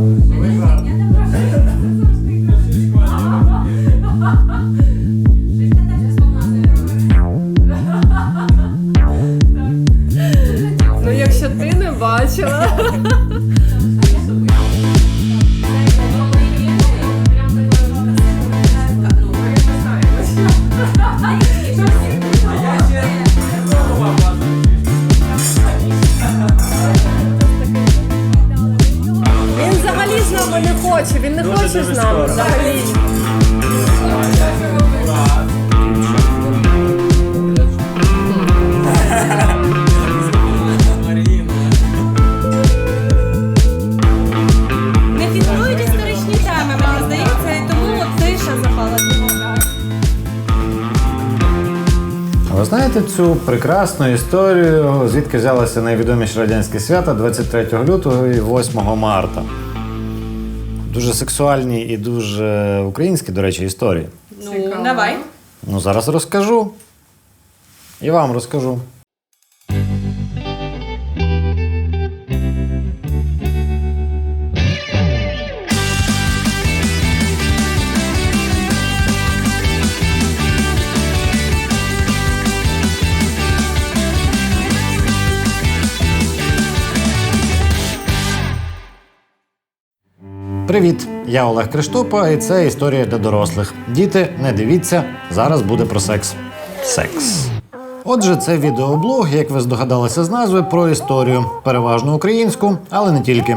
Mm-hmm. Хоче, він не хоче з нами взагалі. Не фіксують історичні теми, мені здається, і тому от тиша запала. А Ви знаєте цю прекрасну історію, звідки взялися найвідоміші радянські свята 23 лютого і 8 марта? Дуже сексуальні і дуже українські, до речі, історії. Ну, давай. Ну, зараз розкажу. І вам розкажу. Привіт! Я Олег Криштопа, і це історія для дорослих. Діти, не дивіться, зараз буде про секс. Секс. Отже, це відеоблог, як ви здогадалися з назви, про історію, переважно українську, але не тільки.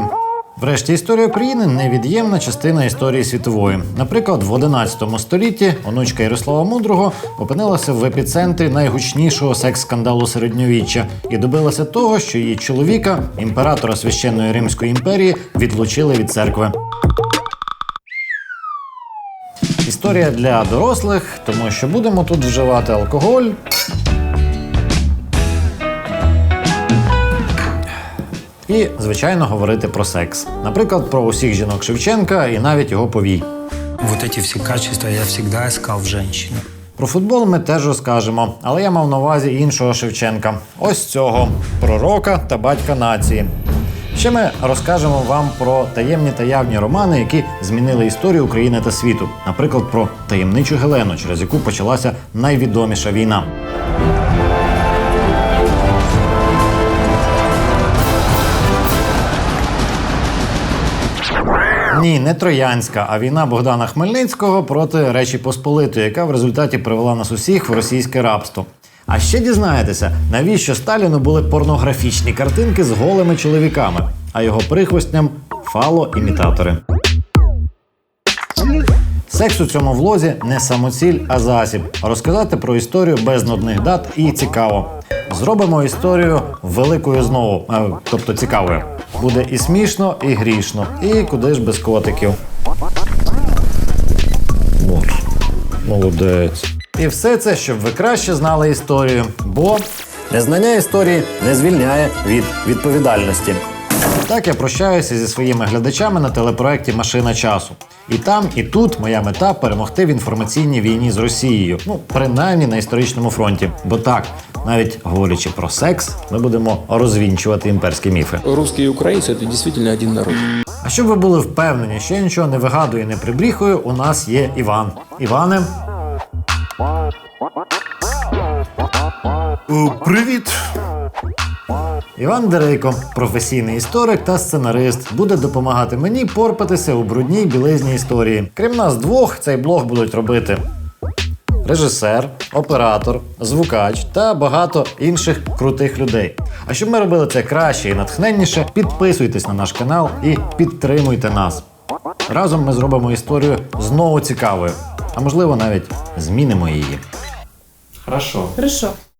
Врешті історія України невід'ємна частина історії світової. Наприклад, в 11 столітті онучка Ярослава Мудрого опинилася в епіцентрі найгучнішого секс-скандалу середньовіччя і добилася того, що її чоловіка, імператора священної Римської імперії, відлучили від церкви. Історія для дорослих, тому що будемо тут вживати алкоголь. І, звичайно, говорити про секс. Наприклад, про усіх жінок Шевченка і навіть його повій. Вот эти все качества я всегда искал в женщине. Про футбол ми теж розкажемо, але я мав на увазі іншого Шевченка. Ось цього пророка та батька нації. Ще ми розкажемо вам про таємні та явні романи, які змінили історію України та світу. Наприклад, про таємничу Гелену, через яку почалася найвідоміша війна. Ні, не Троянська, а війна Богдана Хмельницького проти Речі Посполитої, яка в результаті привела нас усіх в російське рабство. А ще дізнаєтеся, навіщо Сталіну були порнографічні картинки з голими чоловіками, а його прихвостням фалоімітатори. Секс у цьому влозі не самоціль, а засіб. Розказати про історію без нудних дат і цікаво. Зробимо історію великою знову, е, тобто цікавою. Буде і смішно, і грішно, і куди ж без котиків. Молодець. І все це, щоб ви краще знали історію, бо незнання історії не звільняє від відповідальності. Так я прощаюся зі своїми глядачами на телепроекті Машина часу. І там, і тут моя мета перемогти в інформаційній війні з Росією. Ну, принаймні на історичному фронті. Бо так, навіть говорячи про секс, ми будемо розвінчувати імперські міфи. Русские и украинцы это действительно один народ. А щоб ви були впевнені, що я нічого не вигадую і не прибріхую, у нас є Іван. Іване. Привіт! Іван Дерейко, професійний історик та сценарист, буде допомагати мені порпатися у брудній білизній історії. Крім нас двох, цей блог будуть робити режисер, оператор, звукач та багато інших крутих людей. А щоб ми робили це краще і натхненніше, підписуйтесь на наш канал і підтримуйте нас. Разом ми зробимо історію знову цікавою, а можливо навіть змінимо її. Хорошо. Хорошо.